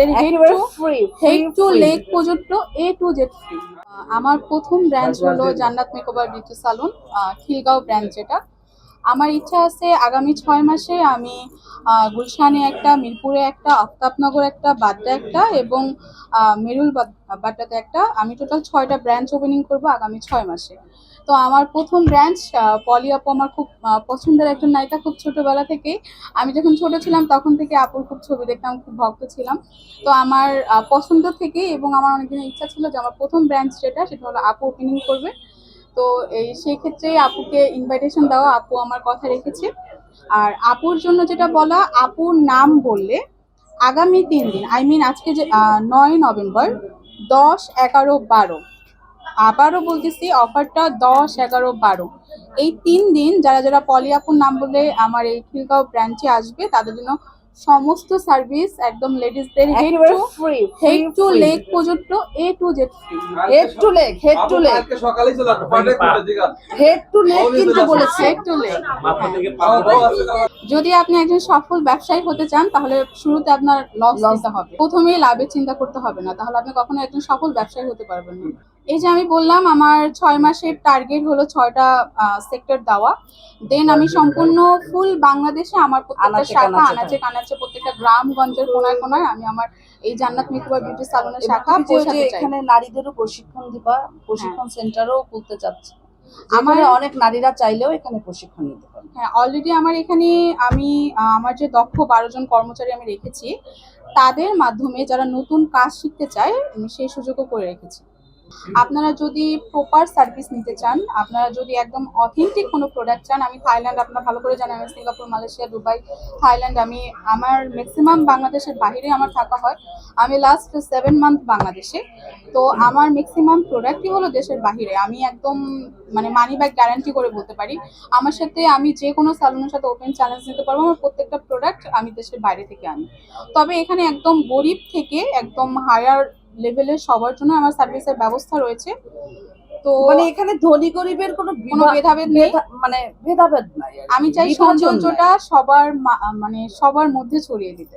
টেরি head একেবারে free head to lake পর্যন্ত A to Z free আমার প্রথম ব্রাঞ্চ হলো Jannat makeover beauty salon Khilgaon branch যেটা। আমার ইচ্ছা আছে আগামী ছয় মাসে আমি আহ, গুলশানে একটা মিরপুরে একটা আফতাবনগর একটা বাড্ডা একটা এবং মেরুল বাড্ডাতে একটা। আমি টোটাল ছয়টা ব্রাঞ্চ ওপেনিং করব আগামী ছয় মাসে। তো আমার প্রথম ব্রাঞ্চ পলি আপু আমার খুব পছন্দের একজন নায়িকা খুব ছোটবেলা থেকেই। আমি যখন ছোট ছিলাম তখন থেকে আপুর খুব ছবি দেখতাম খুব ভক্ত ছিলাম। তো আমার পছন্দ থেকে এবং আমার অনেকদিনের ইচ্ছা ছিল যে আমার প্রথম ব্রাঞ্চ যেটা, সেটা হলো আপু ওপেনিং করবে। তো এই সেই ক্ষেত্রেই আপুকে ইনভাইটেশন দেওয়া, আপু আমার কথা রেখেছে। আর আপুর জন্য যেটা বলা, আপুর নাম বললে আগামী তিন দিন আই মিন আজকে যে নয় নভেম্বর, দশ এগারো বারো আবারও বলতেছি অফারটা দশ এগারো বারো। এই তিন দিন যারা যারা পলি আপুর নাম বলে আমার এই খিলগাঁও ব্রাঞ্চে আসবে তাদের জন্য সমস্ত সার্ভিস একদম লেডিসদের head to free head to leg পর্যন্ত A to Z free head to leg head to leg আজকে সকালেই চলে হেড টু লেগ কিন্তু বলেছে। হেড টু লেগ আছে যদি আপনি একজন সফল ব্যবসায়ী হতে চান তাহলে শুরুতে আপনার লস। দিতে হবে। প্রথমেই লাভের চিন্তা করতে হবে না তাহলে আপনি কখনো একজন সফল ব্যবসায়ী হতে পারবেন না। এই যে আমি বললাম আমার ছয় মাসের টার্গেট হলো ছয়টা সেক্টর দেওয়া। দেন আমি সম্পূর্ণ ফুল বাংলাদেশে আমার প্রত্যেকটা শাখা আনাচে কানাচে। প্রত্যেকটা গ্রামগঞ্জের কোনায় কোনায় আমি আমার এই জান্নাত মেকওভার বিউটি সালনের শাখা পৌঁছাতে চাই। এখানে নারীদেরও প্রশিক্ষণ দিবা প্রশিক্ষণ সেন্টারও খুলতে চাচ্ছে। আমার অনেক নারীরা চাইলেও এখানে প্রশিক্ষণ নিতে পারে হ্যাঁ অলরেডি আমার এখানে আমি আমার যে দক্ষ বারো জন কর্মচারী আমি রেখেছি তাদের মাধ্যমে যারা নতুন কাজ শিখতে চায় আমি সেই সুযোগও করে রেখেছি। আপনারা যদি প্রপার সার্ভিস নিতে চান, আপনারা যদি একদম অথেন্টিক কোনো প্রোডাক্ট চান, আমি থাইল্যান্ড আপনারা ভালো করে জানেন, আমি সিঙ্গাপুর, মালয়েশিয়া, দুবাই, থাইল্যান্ড, আমি আমার ম্যাক্সিমাম বাংলাদেশের বাইরে আমার থাকা হয়। আমি লাস্ট সেভেন মান্থ বাংলাদেশে। তো আমার ম্যাক্সিমাম প্রোডাক্টই হলো দেশের বাইরে আমি একদম মানে মানি ব্যাগ গ্যারান্টি করে বলতে পারি। আমার সাথে আমি যে কোনো স্যালুনের সাথে ওপেন চ্যালেঞ্জ নিতে পারব, আমার প্রত্যেকটা প্রোডাক্ট আমি দেশের বাইরে থেকে আনি। তবে এখানে একদম গরিব থেকে একদম হায়ার লেভেলের সবার জন্য আমার সার্ভিসের ব্যবস্থা রয়েছে। তো মানে এখানে ধনী গরিবের কোনো কোনো ভেদাভেদ নেই। মানে ভেদাভেদ নাই আমি চাই সৌন্দর্যটা সবার মানে সবার মধ্যে ছড়িয়ে দিতে।